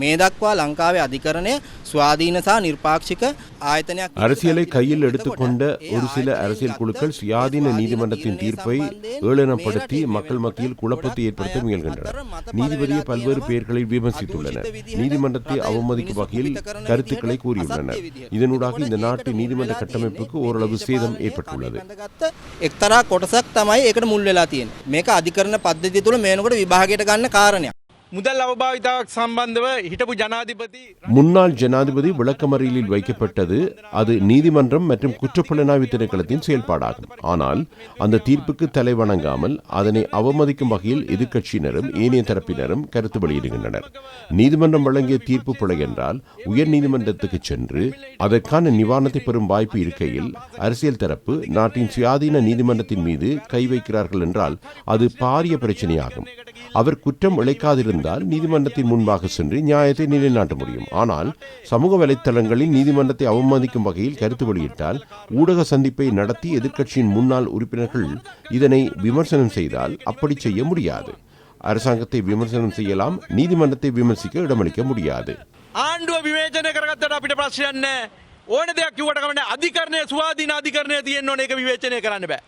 මේ දක්වා ලංකාවේ අධිකරණය ස්වාධීන සහ නිර්පාක්ෂික ආයතනයක් அரசியலை கையில் எடுத்துக்கொண்ட ஒரு சில அரசியல் குழுக்கள் சுயாதீன நீதிமன்றத்தின் தீர்ப்பை ஏளனப்படுத்தி மக்கள் மத்தியில் குழப்பத்தை ஏற்படுத்த முயல்கின்றனர் நீதிபதியை பல்வேறு பெயர்களில் விமர்சித்துள்ளனர் நீதிமன்றத்தை அவமதிக்கும் வகையில் கருத்துக்களை கூறியுள்ளனர் இதனூடாக இந்த நாட்டு நீதிமன்ற கட்டமைப்புக்கு ஓரளவு சேதம் ஏற்பட்டுள்ளது බැඳගත්ත එක්තරා කොටසක් තමයි ඒකට මුල් වෙලා තියෙන්නේ. මේක අධිකරණ පද්ධතිය තුළ මේනකොට විභාගයට ගන්න කාරණයක්. முதல் அவபாவிதாவுக்கு சம்பந்தவ ஹிட்டபு ஜனாதிபதி முன்னாள் ஜனாதிபதி விளக்கமறியலில் வைக்கப்பட்டது அது நீதிமன்றம் மற்றும் குற்றப்புலனாய்வு திணைக்களத்தின் செயல்பாடாகும். ஆனால் அந்த தீர்ப்புக்கு தலை வணங்காமல் அதனை அவமதிக்கும் வகையில் எதிர்க்கட்சியினரும் ஏனைய தரப்பினரும் கருத்து வெளியிடுகின்றனர். நீதிமன்றம் வழங்கிய தீர்ப்பு பிழை என்றால் உயர் நீதிமன்றத்துக்கு சென்று அதற்கான நிவாரணத்தை பெறும் வாய்ப்பு இருக்கையில் அரசியல் தரப்பு நாட்டின் சுயாதீன நீதிமன்றத்தின் மீது கை வைக்கிறார்கள் என்றால் அது பாரிய பிரச்சனையாகும். அவர் குற்றம் இழைக்காதிருந்தால் நீதிமன்றத்தின் முன்பாக சென்று நியாயத்தை நிலைநாட்ட முடியும் ஆனால் சமூக வலைத்தளங்களில் நீதிமன்றத்தை அவமதிக்கும் வகையில் கருத்து வெளியிட்டால் ஊடக சந்திப்பை நடத்தி எதிர்க்கட்சியின் முன்னாள் உறுப்பினர்கள் இதனை விமர்சனம் செய்தால் அப்படி செய்ய முடியாது அரசாங்கத்தை விமர்சனம் செய்யலாம் நீதிமன்றத்தை விமர்சிக்க இடமளிக்க முடியாது ආණ්ඩුව විවේචනය කරගත්තට අපිට ප්‍රශ්නයක් නැහැ. ඕන දෙයක් කිව්වට කමන්නේ අධිකරණය ස්වාධීන අධිකරණය තියෙන්න ඕන ඒක විවේචනය කරන්න බෑ.